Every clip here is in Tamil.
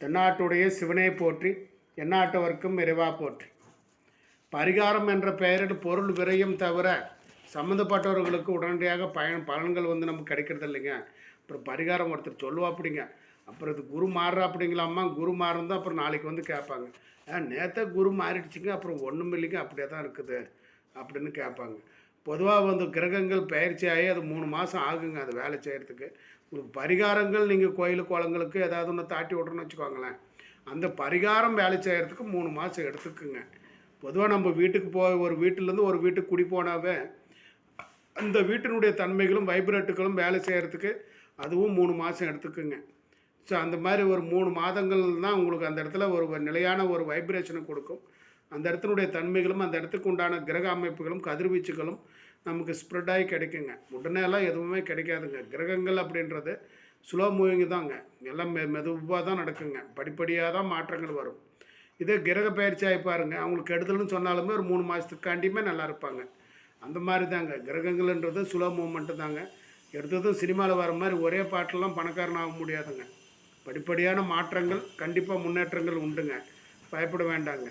தென்னாட்டுடைய சிவனை போற்றி எந்நாட்டவர்க்கும் இறைவா போற்றி. பரிகாரம் என்ற பெயரில் பொருள் விரையும் தவிர சம்மந்தப்பட்டவர்களுக்கு உடனடியாக பயன் பலன்கள் வந்து நமக்கு கிடைக்கிறது இல்லைங்க அப்புறம் பரிகாரம் ஒருத்தர் சொல்லுவா அப்படிங்க அப்புறம் இது குரு மாறுறா அப்படிங்களாம்மா குரு மாறுந்தா அப்புறம் நாளைக்கு வந்து கேட்பாங்க. ஆ நேற்றே குரு மாறிடுச்சுங்க அப்புறம் ஒன்றும் இல்லைங்க அப்படியே தான் இருக்குது அப்படின்னு கேட்பாங்க. பொதுவாக வந்து கிரகங்கள் பயிற்சி ஆகி அது மூணு மாதம் ஆகுங்க அது வேலை செய்கிறதுக்கு. உங்களுக்கு பரிகாரங்கள் நீங்கள் கோயில் குளங்களுக்கு ஏதாவது ஒன்று தாட்டி விட்றோன்னு வச்சுக்கோங்களேன். அந்த பரிகாரம் வேலை செய்கிறதுக்கு மூணு மாதம் எடுத்துக்குங்க. பொதுவாக நம்ம வீட்டுக்கு போய் ஒரு வீட்டிலேருந்து ஒரு வீட்டுக்கு குடி போனாவே அந்த வீட்டினுடைய தன்மைகளும் வைப்ரேட்டுகளும் வேலை செய்கிறதுக்கு அதுவும் மூணு மாதம் எடுத்துக்குங்க. ஸோ அந்த மாதிரி ஒரு மூணு மாதங்கள் தான் உங்களுக்கு அந்த இடத்துல ஒரு நிலையான ஒரு வைப்ரேஷனை கொடுக்கும். அந்த இடத்தினுடைய தன்மைகளும் அந்த இடத்துக்கு உண்டான கிரக அமைப்புகளும் கதிர்வீச்சுகளும் நமக்கு ஸ்ப்ரெட் ஆகி கிடைக்குங்க. உடனேலாம் எதுவுமே கிடைக்காதுங்க. கிரகங்கள் அப்படின்றது ஸ்லோ மூவிங் தாங்க. எல்லாம் மெ மெதுவாக தான் நடக்குங்க. படிப்படியாக தான் மாற்றங்கள் வரும். இதே கிரக பயிற்சி ஆகி பாருங்கள் அவங்களுக்கு கெடுதல்னு சொன்னாலுமே ஒரு மூணு மாதத்துக்காண்டியுமே நல்லா இருப்பாங்க. அந்த மாதிரி தாங்க. கிரகங்கள்ன்றது ஸ்லோ மூமெண்ட்டு தாங்க. எடுத்ததும் சினிமாவில் வர மாதிரி ஒரே பாட்டெல்லாம் பணக்காரன் ஆக முடியாதுங்க. படிப்படியான மாற்றங்கள் கண்டிப்பாக முன்னேற்றங்கள் உண்டுங்க. பயப்பட வேண்டாங்க.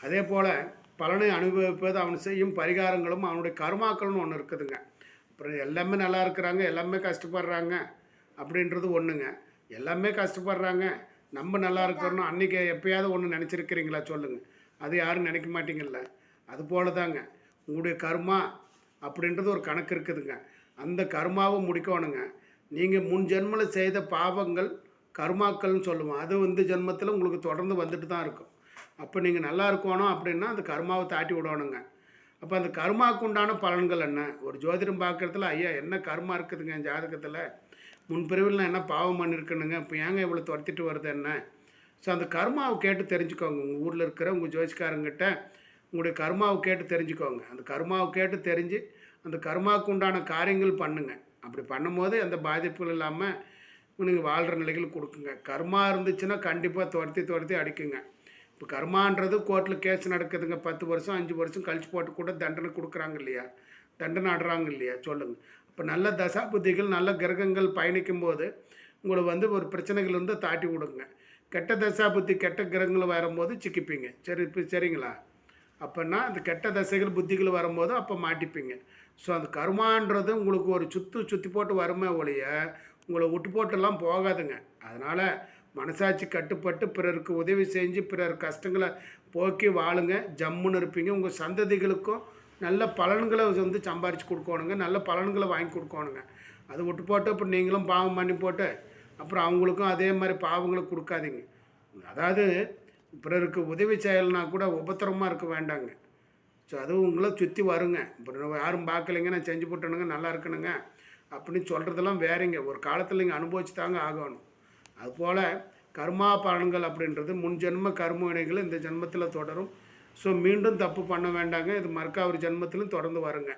அதே போல் பலனை அனுபவிப்பது அவன் செய்யும் பரிகாரங்களும் அவனுடைய கர்மாக்கள்னு ஒன்று இருக்குதுங்க. அப்புறம் எல்லாமே நல்லா இருக்கிறாங்க எல்லாமே கஷ்டப்படுறாங்க அப்படின்றது ஒன்றுங்க எல்லாமே கஷ்டப்படுறாங்க நம்ம நல்லா இருக்கிறோம் அன்றைக்கி எப்பயாவது ஒன்று நினச்சிருக்கிறீங்களா சொல்லுங்கள் அது யாரும் நினைக்க மாட்டீங்கல்ல. அது போல தாங்க உங்களுடைய கர்மா அப்படின்றது ஒரு கணக்கு இருக்குதுங்க. அந்த கர்மாவை முடிக்கணுங்க. நீங்கள் முன் ஜென்மத்தில் செய்த பாவங்கள் கர்மாக்கள்னு சொல்லுவோம். அது வந்து ஜென்மத்தில் உங்களுக்கு தொடர்ந்து வந்துட்டு தான் இருக்கும். அப்போ நீங்கள் நல்லா இருக்கணும் அப்படின்னா அந்த கர்மாவை தாட்டி விடணுங்க. அப்போ அந்த கர்மாவுக்கு உண்டான பலன்கள் என்ன? ஒரு ஜோதிடம் பார்க்குறதுல ஐயா என்ன கர்மா இருக்குதுங்க என் ஜாதகத்தில்? முன்பிரிவில் நான் என்ன பாவம் பண்ணியிருக்கணுங்க இப்போ ஏங்க இவ்வளோ துரத்திட்டு வருது என்ன? ஸோ அந்த கர்மாவை கேட்டு தெரிஞ்சுக்கோங்க. உங்கள் ஊரில் இருக்கிற உங்கள் ஜோதிஷ்காரங்கிட்ட உங்களுடைய கர்மாவை கேட்டு தெரிஞ்சுக்கோங்க. அந்த கர்மாவை கேட்டு தெரிஞ்சு அந்த கர்மாவுக்கு உண்டான காரியங்கள் பண்ணுங்க. அப்படி பண்ணும்போது அந்த பாதிப்புகள் இல்லாமல் நீங்கள் வாழ்கிற நிலைகள் கொடுக்குங்க. கர்மா இருந்துச்சுன்னா கண்டிப்பாக துரத்தி துரத்தி அடிக்குங்க. இப்போ கர்மான்றது கோர்ட்டில் கேஸ் நடக்குதுங்க. பத்து வருஷம் அஞ்சு வருஷம் கழிச்சு போட்டு கூட தண்டனை கொடுக்குறாங்க இல்லையா? தண்டனை ஆடுறாங்க இல்லையா? சொல்லுங்கள் இப்போ நல்ல தசாபுத்திகள் நல்ல கிரகங்கள் பயணிக்கும் போது உங்களை வந்து ஒரு பிரச்சனைகள் இருந்து தாட்டி விடுங்க. கெட்ட தசாபுத்தி கெட்ட கிரகங்கள் வரும்போது சிக்கிப்பீங்க. சரி இப்போ சரிங்களா? அப்போன்னா அந்த கெட்ட தசைகள் புத்திகள் வரும்போது அப்போ மாட்டிப்பீங்க. ஸோ அந்த கருமான்றது உங்களுக்கு ஒரு சுத்து சுற்றி போட்டு வருமே ஒழிய உங்களை விட்டு போட்டெல்லாம் போகாதுங்க. அதனால் மனசாட்சி கட்டுப்பட்டு பிறருக்கு உதவி செஞ்சு பிறர் கஷ்டங்களை போக்கி வாழுங்க. ஜம்முன்னு இருப்பீங்க. உங்கள் சந்ததிகளுக்கும் நல்ல பலன்களை வந்து சம்பாரித்து கொடுக்கணுங்க. நல்ல பலன்களை வாங்கி கொடுக்கணுங்க. அது விட்டு போட்டு அப்புறம் நீங்களும் பாவம் பண்ணி போட்டு அப்புறம் அவங்களுக்கும் அதே மாதிரி பாவங்களை கொடுக்காதீங்க. அதாவது பிறருக்கு உதவி செய்யலைனா கூட உபத்திரமாக இருக்க வேண்டாங்க. ஸோ அதுவும் உங்களை சுற்றி வருங்க. இப்போ யாரும் பார்க்கலைங்க. நான் செஞ்சு போட்டணுங்க நல்லா இருக்கணுங்க. அப்படின்னு சொல்கிறதெல்லாம் வேறங்க. ஒரு காலத்தில் நீங்கள் அனுபவிச்சு தாங்க ஆகணும். அதுபோல் கர்மா பலன்கள் அப்படின்றது முன் ஜென்ம கர்ம வினைகள் இந்த ஜென்மத்தில் தொடரும். ஸோ மீண்டும் தப்பு பண்ண வேண்டாங்க. இது மறுக்காவரி ஜென்மத்திலும் தொடர்ந்து வருங்க.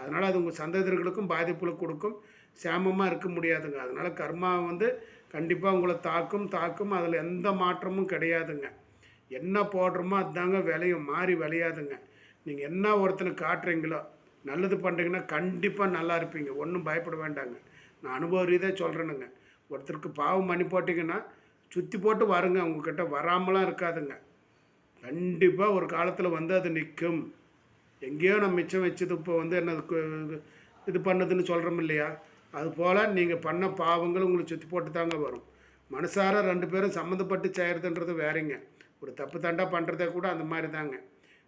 அதனால் அது உங்கள் சந்ததியர்களுக்கும் பாதிப்புகளை கொடுக்கும். சேமமாக இருக்க முடியாதுங்க. அதனால் கர்மா வந்து கண்டிப்பாக உங்களை தாக்கும் தாக்கும். அதில் எந்த மாற்றமும் கிடையாதுங்க. என்ன போடுறோமோ அதுதாங்க விளையும். மாறி விளையாதுங்க. நீங்கள் என்ன ஒருத்தனுக்கு காட்டுறீங்களோ நல்லது பண்ணுறீங்கன்னா கண்டிப்பாக நல்லா இருப்பீங்க. ஒன்றும் பயப்பட வேண்டாங்க. நான் அனுபவ ரீதியாக சொல்கிறேனுங்க ஒருத்தருக்கு பாவம் பண்ணி போட்டிங்கன்னா சுற்றி போட்டு வருங்க. உங்ககிட்ட வராமலாம் இருக்காதுங்க. கண்டிப்பாக ஒரு காலத்தில் வந்து அது நிற்கும் எங்கேயோ நம்ம மிச்சம் வச்சது இப்போ வந்து என்னது இது பண்ணதுன்னு சொல்கிறோம் இல்லையா? அதுபோல் நீங்கள் பண்ண பாவங்கள் உங்களுக்கு சுற்றி போட்டு தாங்க வரும். மனசார ரெண்டு பேரும் சம்மந்தப்பட்டு செய்கிறதுன்றது வேறங்க. ஒரு தப்பு தண்டா பண்ணுறதே கூட அந்த மாதிரி தாங்க.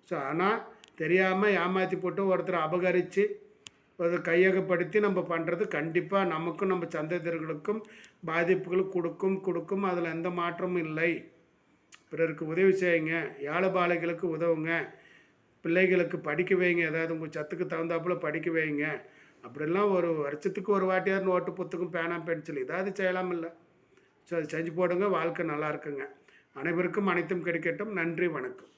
ஸோ ஆனால் தெரியாமல் ஏமாற்றி போட்டு ஒருத்தரை அபகரித்து ஒரு கையகப்படுத்தி நம்ம பண்ணுறது கண்டிப்பாக நமக்கும் நம்ம சந்ததியர்களுக்கும் பாதிப்புகள் கொடுக்கும் கொடுக்கும். அதில் எந்த மாற்றமும் இல்லை. பிறருக்கு உதவி செய்யுங்க. ஏழை பாலைகளுக்கு உதவுங்க. பிள்ளைகளுக்கு படிக்க வைங்க. ஏதாவது உங்கள் சத்துக்கு தகுந்தாப்புல படிக்க வைங்க. அப்படிலாம் ஒரு வருஷத்துக்கு ஒரு வாட்டியார் நோட்டு புத்தகம் பேனா பென்சில் ஏதாவது செய்யலாம் இல்லை. ஸோ அது செஞ்சு போடுங்க. வாழ்க்கை நல்லா இருக்குங்க. அனைவருக்கும் அனைத்தும் கிடைக்கட்டும். நன்றி வணக்கம்.